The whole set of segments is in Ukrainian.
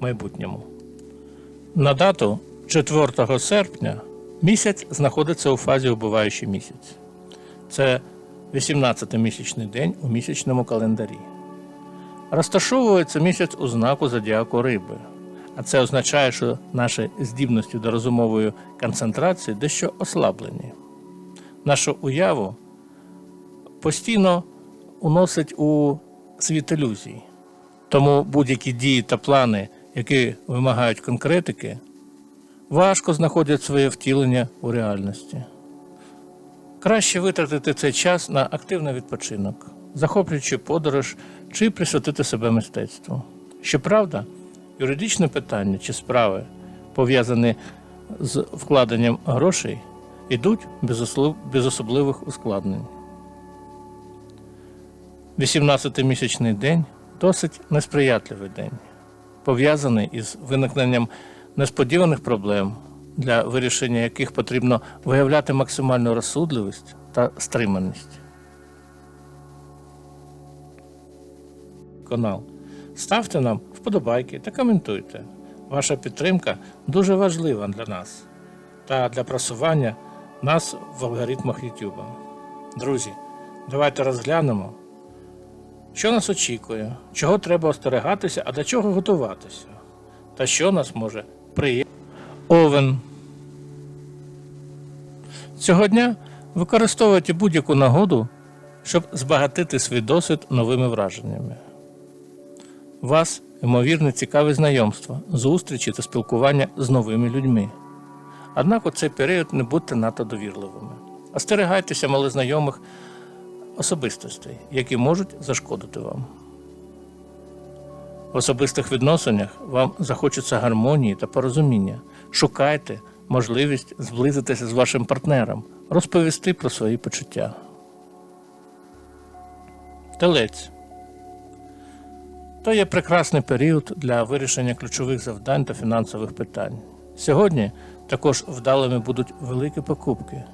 майбутньому. На дату 4 серпня місяць знаходиться у фазі убиваючий місяць. Це 18-й місячний день у місячному календарі. Розташовується місяць у знаку зодіаку риби, а це означає, що наші здібності до розумової концентрації дещо ослаблені. Нашу уяву постійно уносить у світ ілюзій. Тому будь-які дії та плани, які вимагають конкретики, важко знаходять своє втілення у реальності. Краще витратити цей час на активний відпочинок, захоплюючи подорож чи присвятити себе мистецтву. Щоправда, юридичне питання чи справи, пов'язані з вкладенням грошей, йдуть без особливих ускладнень. 18-й місячний день досить несприятливий день, пов'язаний із виникненням несподіваних проблем, для вирішення яких потрібно виявляти максимальну розсудливість та стриманість. Канал. Ставте нам вподобайки та коментуйте. Ваша підтримка дуже важлива для нас та для просування нас в алгоритмах YouTube. Друзі, давайте розглянемо, що нас очікує, чого треба остерегатися, а до чого готуватися, та що нас може приємно. Овен. Цього дня використовуйте будь-яку нагоду, щоб збагатити свій досвід новими враженнями. Вас, ймовірно, цікаві знайомства, зустрічі та спілкування з новими людьми. Однак у цей період не будьте надто довірливими. Остерігайтеся малознайомих особистостей, які можуть зашкодити вам. В особистих відносинах вам захочеться гармонії та порозуміння. Шукайте можливість зблизитися з вашим партнером, розповісти про свої почуття. Телець. То є прекрасний період для вирішення ключових завдань та фінансових питань. Сьогодні також вдалими будуть великі покупки.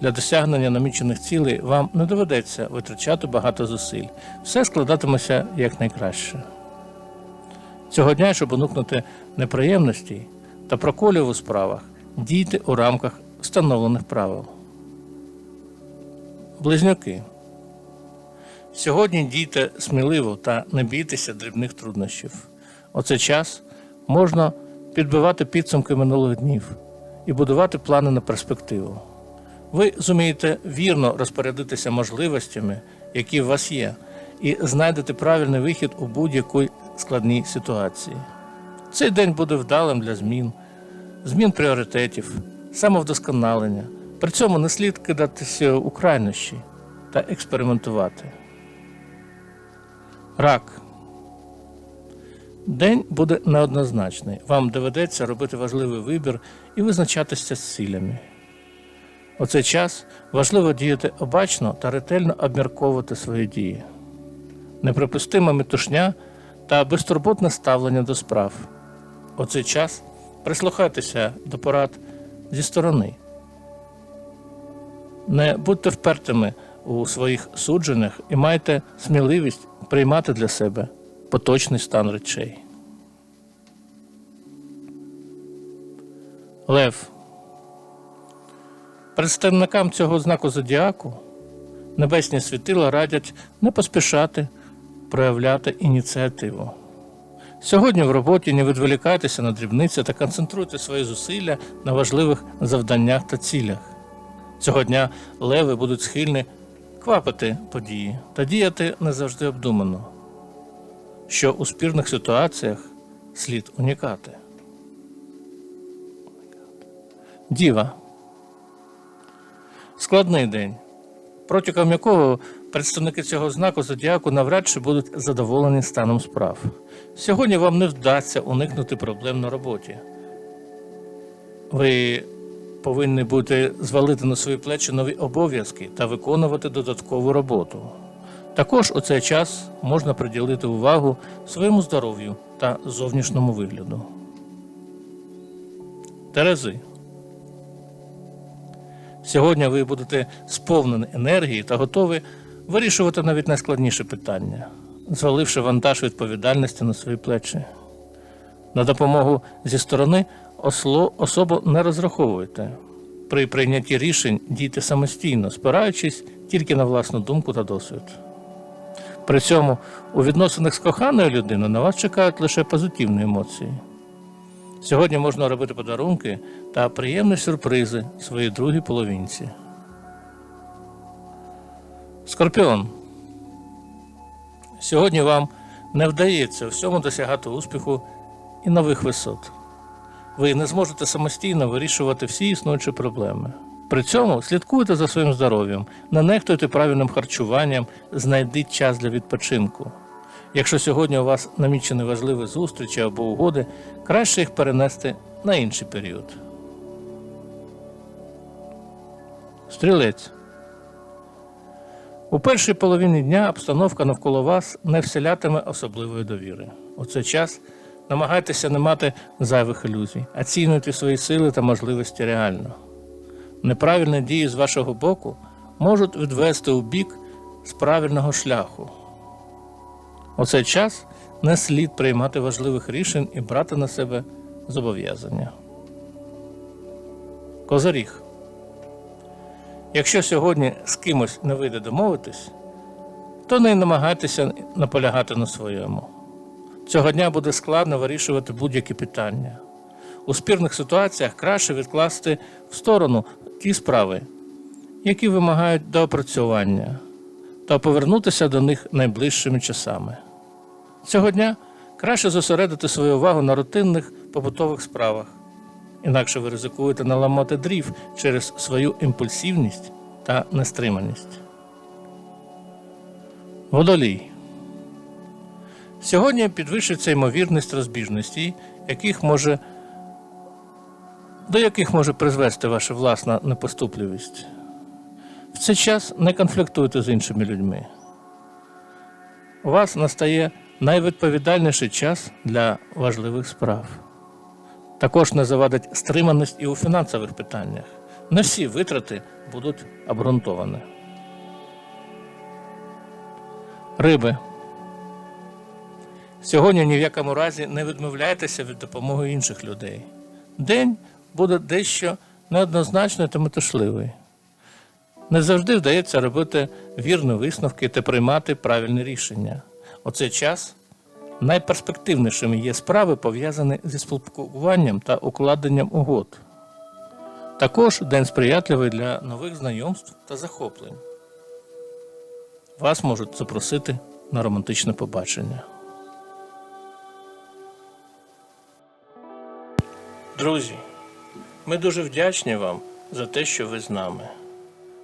Для досягнення намічених цілей вам не доведеться витрачати багато зусиль. Все складатиметься якнайкраще. Цього дня, щоб уникнути неприємностей та проколів у справах, дійте у рамках встановлених правил. Близнюки. Сьогодні дійте сміливо та не бійтеся дрібних труднощів. У цей час можна підбивати підсумки минулих днів і будувати плани на перспективу. Ви зумієте вірно розпорядитися можливостями, які у вас є, і знайдете правильний вихід у будь-якій складній ситуації. Цей день буде вдалим для змін, змін пріоритетів, самовдосконалення. При цьому не слід кидатися у крайнощі та експериментувати. Рак. День буде неоднозначний. Вам доведеться робити важливий вибір і визначатися з цілями. У цей час важливо діяти обачно та ретельно обмірковувати свої дії. Неприпустима метушня та безтурботне ставлення до справ. У цей час прислухайтеся до порад зі сторони. Не будьте впертими у своїх судженнях і майте сміливість приймати для себе поточний стан речей. Лев. Представникам цього знаку зодіаку небесні світила радять не поспішати проявляти ініціативу. Сьогодні в роботі не відволікайтеся на дрібниці та концентруйте свої зусилля на важливих завданнях та цілях. Цього дня леви будуть схильні квапити події та діяти не завжди обдумано, що у спірних ситуаціях слід унікати. Діва. Складний день. протягом якого представники цього знаку зодіаку навряд чи будуть задоволені станом справ. Сьогодні вам не вдасться уникнути проблем на роботі. Ви повинні бути звалити на свої плечі нові обов'язки та виконувати додаткову роботу. Також у цей час можна приділити увагу своєму здоров'ю та зовнішньому вигляду. Терези. Сьогодні ви будете сповнені енергії та готові вирішувати навіть найскладніші питання, зваливши вантаж відповідальності на свої плечі. На допомогу зі сторони особо не розраховуйте. При прийнятті рішень дійте самостійно, спираючись тільки на власну думку та досвід. При цьому у відносинах з коханою людиною на вас чекають лише позитивні емоції. Сьогодні можна робити подарунки та приємні сюрпризи своїй другій половинці. Скорпіон. Сьогодні вам не вдається всьому досягати успіху і нових висот. Ви не зможете самостійно вирішувати всі існуючі проблеми. При цьому слідкуйте за своїм здоров'ям, не нехтуйте правильним харчуванням, знайдіть час для відпочинку. Якщо сьогодні у вас намічені важливі зустрічі або угоди, краще їх перенести на інший період. Стрілець. У першій половині дня обстановка навколо вас не вселятиме особливої довіри. У цей час намагайтеся не мати зайвих ілюзій, оцінюйте свої сили та можливості реально. Неправильні дії з вашого боку можуть відвести у бік з правильного шляху. У цей час не слід приймати важливих рішень і брати на себе зобов'язання. Козаріг. Якщо сьогодні з кимось не вийде домовитись, то не намагайтеся наполягати на своєму. Цього дня буде складно вирішувати будь-які питання. У спірних ситуаціях краще відкласти в сторону ті справи, які вимагають доопрацювання, та повернутися до них найближчими часами. Цього дня краще зосередити свою увагу на рутинних побутових справах, інакше ви ризикуєте наламати дрів через свою імпульсивність та нестриманість. Водолій. Сьогодні підвищиться ймовірність розбіжностей, яких може, до яких може призвести ваша власна непоступливість. В цей час не конфліктуйте з іншими людьми. У вас настає найвідповідальніший час для важливих справ. Також не завадить стриманість і у фінансових питаннях. Не всі витрати будуть обґрунтовані. Риби. Сьогодні ні в якому разі не відмовляйтеся від допомоги інших людей. День буде дещо неоднозначний та метушливий. Не завжди вдається робити вірні висновки та приймати правильні рішення. У цей час найперспективнішими є справи, пов'язані зі спілкуванням та укладенням угод. Також день сприятливий для нових знайомств та захоплень. Вас можуть запросити на романтичне побачення. Друзі, ми дуже вдячні вам за те, що ви з нами.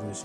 друзі.